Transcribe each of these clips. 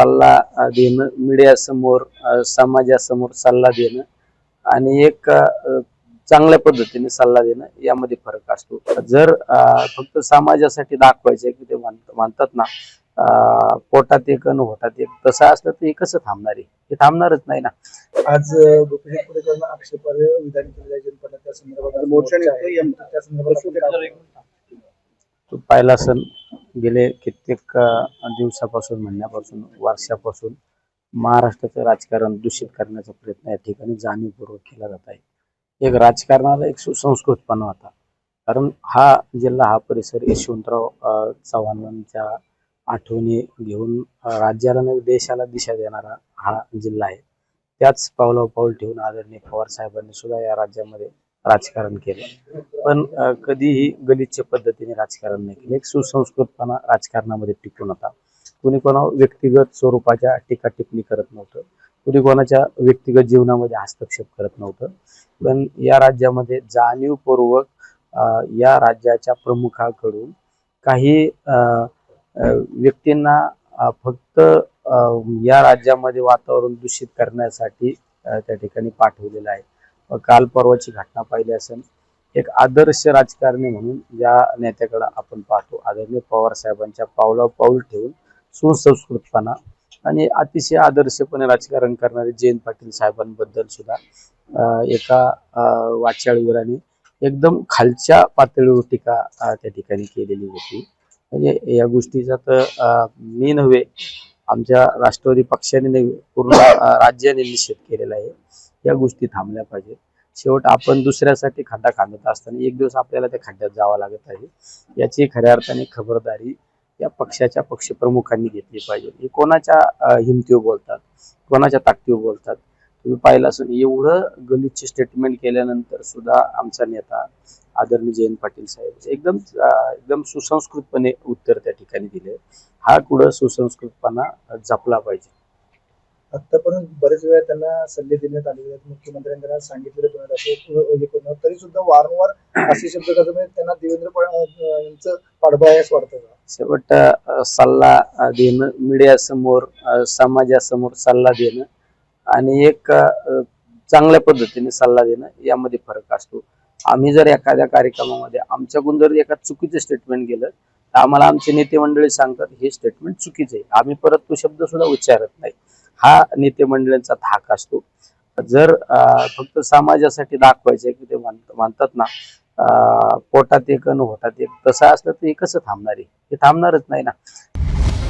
सल्ला देणं मीडियासमोर समाजासमोर सल्ला देणं आणि एक चांगल्या पद्धतीने सल्ला देणं यामध्ये फरक असतो. जर फक्त समाजासाठी दाखवायचे की ते म्हण- म्हणतात ना पोटात एक आणि होटात एक तसं असलं तर हे कसं थांबणार आहे? हे थांबणारच नाही ना. आज आक्षेपार्ह विधान? तो पाहिला सण गेले कित्येक दिवसापासून म्हणण्यापासून वर्षापासून महाराष्ट्राचं राजकारण दूषित करण्याचा प्रयत्न या ठिकाणी जाणीवपूर्वक केला जात आहे. एक राजकारणाला एक सुसंस्कृतपणा होता. कारण हा जिल्हा हा परिसर यशवंतराव चव्हाणांच्या आठवणी घेऊन राज्याला नव्हे देशाला दिशा देणारा हा जिल्हा आहे. त्याच पावलावर पाऊल ठेवून आदरणीय पवार साहेबांनी सुद्धा या राज्यामध्ये राजकारण केलं. पण कधीही गलिच्छ पद्धतीने राजकारण नाही केलं. एक सुसंस्कृतपणा राजकारणामध्ये टिकून होता. कुणी कोणा व्यक्तिगत स्वरूपाच्या टीका टिप्पणी करत नव्हतं. कुणी कोणाच्या व्यक्तिगत जीवनामध्ये हस्तक्षेप करत नव्हतं. पण या राज्यामध्ये जाणीवपूर्वक या राज्याच्या प्रमुखाकडून काही व्यक्तींना फक्त या राज्यामध्ये वातावरण दूषित करण्यासाठी त्या ठिकाणी पाठवलेलं आहे. काल परवाची घटना पाहिली असेल. एक आदर्श राजकारणी म्हणून या नेत्याकडे आपण पाहतो आदरणीय पवार साहेबांच्या पावलावर पाऊल ठेवून सुसंस्कृतपणा आणि अतिशय आदर्शपणे राजकारण करणारे जयंत पाटील साहेबांबद्दल सुद्धा एका वाचाळवीराने एकदम खालच्या पातळीवर टीका त्या ठिकाणी केलेली होती. म्हणजे या गोष्टीचा तर मी नव्हे आमच्या राष्ट्रवादी पक्षाने नव्हे पूर्ण राज्याने निषेध केलेला आहे. या गोष्टी थांबल्या पाहिजेत शेवट आपण दुसऱ्यासाठी खड्डा खांदत असताना एक दिवस आपल्याला त्या खड्ड्यात जावं लागत आहे. याची खऱ्या अर्थाने खबरदारी या पक्षाच्या पक्षप्रमुखांनी घेतली पाहिजे. हे कोणाच्या हिमतीवर बोलतात? कोणाच्या ताकदीवर बोलतात? तुम्ही पाहिलं असेल एवढं गलितचे स्टेटमेंट केल्यानंतर सुद्धा आमचा नेता आदरणीय जयंत पाटील साहेब एकदम एकदम सुसंस्कृतपणे उत्तर त्या ठिकाणी दिले. हा कुठं सुसंस्कृतपणा जपला पाहिजे. आतापर्यंत बरेच वेळा त्यांना सल्ले देण्यात आलेले आहेत. मुख्यमंत्र्यांनी त्यांना सांगितलेलं पण असं हे तरी सुद्धा वारंवार असे शब्द कसं म्हणजे त्यांना देवेंद्र यांचं पाठबळ वाटतं का? शेवट सल्ला देणं मीडियासमोर समाजासमोर सल्ला देणं आणि एक चांगल्या पद्धतीने सल्ला देणं यामध्ये फरक असतो. आम्ही जर एखाद्या कार्यक्रमामध्ये आमच्याकडून जर एका चुकीचं स्टेटमेंट गेलं तर आम्हाला आमचे नेते मंडळी सांगतात हे स्टेटमेंट चुकीचं आहे. आम्ही परत तो शब्द सुद्धा उच्चारत नाही. हा नेते मंडळींचा धाक असतो. जर फक्त समाजासाठी दाखवायचे की ते म्हण- म्हणतात ना पोटात एक आणि होटात एक तसं असलं तर हे कसं थांबणार आहे? हे थांबणारच नाही ना.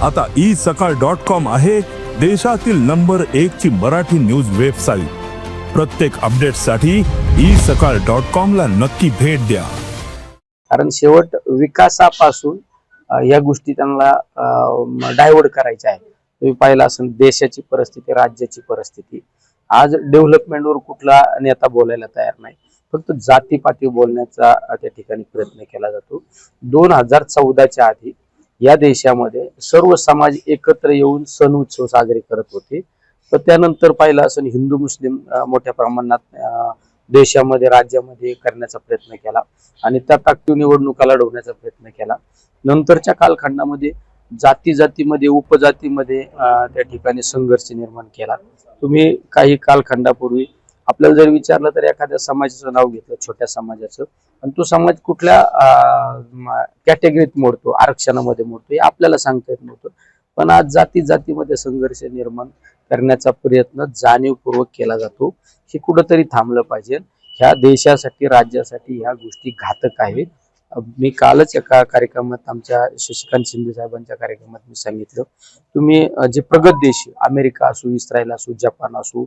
आता ई सकाळ डॉट कॉम आहे देशातील नंबर एक ची मराठी न्यूज वेबसाईट. प्रत्येक अपडेटसाठी ई सकाळ डॉट कॉम ला नक्की भेट द्या. कारण शेवट विकासापासून या गोष्टी त्यांना डायव्हर्ट करायच्या आहे तुम्ही पाहिलं असेल देशाची परिस्थिती राज्याची परिस्थिती. आज डेव्हलपमेंटवर कुठला नेता बोलायला तयार नाही. फक्त जातीपाती बोलण्याचा त्या ठिकाणी प्रयत्न केला जातो. दोन हजार चौदाच्या आधी या देशामध्ये सर्व समाज एकत्र येऊन सण उत्सव साजरे करत होते. तर त्यानंतर पाहिलं असेल हिंदू मुस्लिम मोठ्या प्रमाणात देशामध्ये राज्यामध्ये करण्याचा प्रयत्न केला. आणि त्या ताकदीव निवडणुका लढवण्याचा प्रयत्न केला. नंतरच्या कालखंडामध्ये जाती जातीमध्ये उपजातीमध्ये त्या ठिकाणी संघर्ष निर्माण केला. तुम्ही काही कालखंडापूर्वी आपल्याला जर विचारलं तर एखाद्या समाजाचं नाव घेतलं छोट्या समाजाचं आणि तो समाज कुठल्या कॅटेगरीत मोडतो आरक्षणामध्ये मोडतो हे आपल्याला सांगता येत नव्हतं. पण आज जाती जातीमध्ये संघर्ष निर्माण करण्याचा प्रयत्न जाणीवपूर्वक केला जातो. हे कुठंतरी थांबलं पाहिजे. ह्या देशासाठी राज्यासाठी ह्या गोष्टी घातक आहेत. मी कालच एका कार्यक्रमात आमच्या शशिकांत शिंदे साहेबांच्या कार्यक्रमात मी सांगितलं. तुम्ही जे प्रगत देश अमेरिका असो इस्रायल असो जपान असो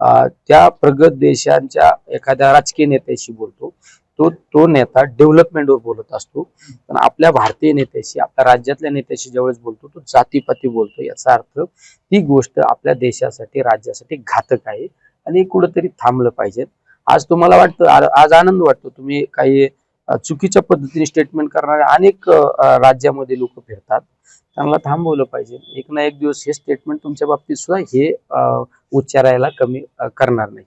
त्या प्रगत देशांच्या एखाद्या राजकीय नेत्याशी बोलतो. तो तो नेता डेव्हलपमेंटवर बोलत असतो. पण आपल्या भारतीय नेत्याशी आपल्या राज्यातल्या नेत्याशी ज्यावेळेस बोलतो तो जातीपाती बोलतो. याचा अर्थ ती गोष्ट आपल्या देशासाठी राज्यासाठी घातक आहे आणि कुठंतरी थांबलं पाहिजे. आज तुम्हाला वाटतं आज आनंद वाटतो तुम्ही काही चुकीच्या पद्धतीने स्टेटमेंट करणारे अनेक राज्यामध्ये लोक फिरतात. त्यांना थांबवलं पाहिजे. एक ना एक दिवस हे स्टेटमेंट तुमच्या बाबतीत सुद्धा हे उच्चारायला कमी करणार नाही.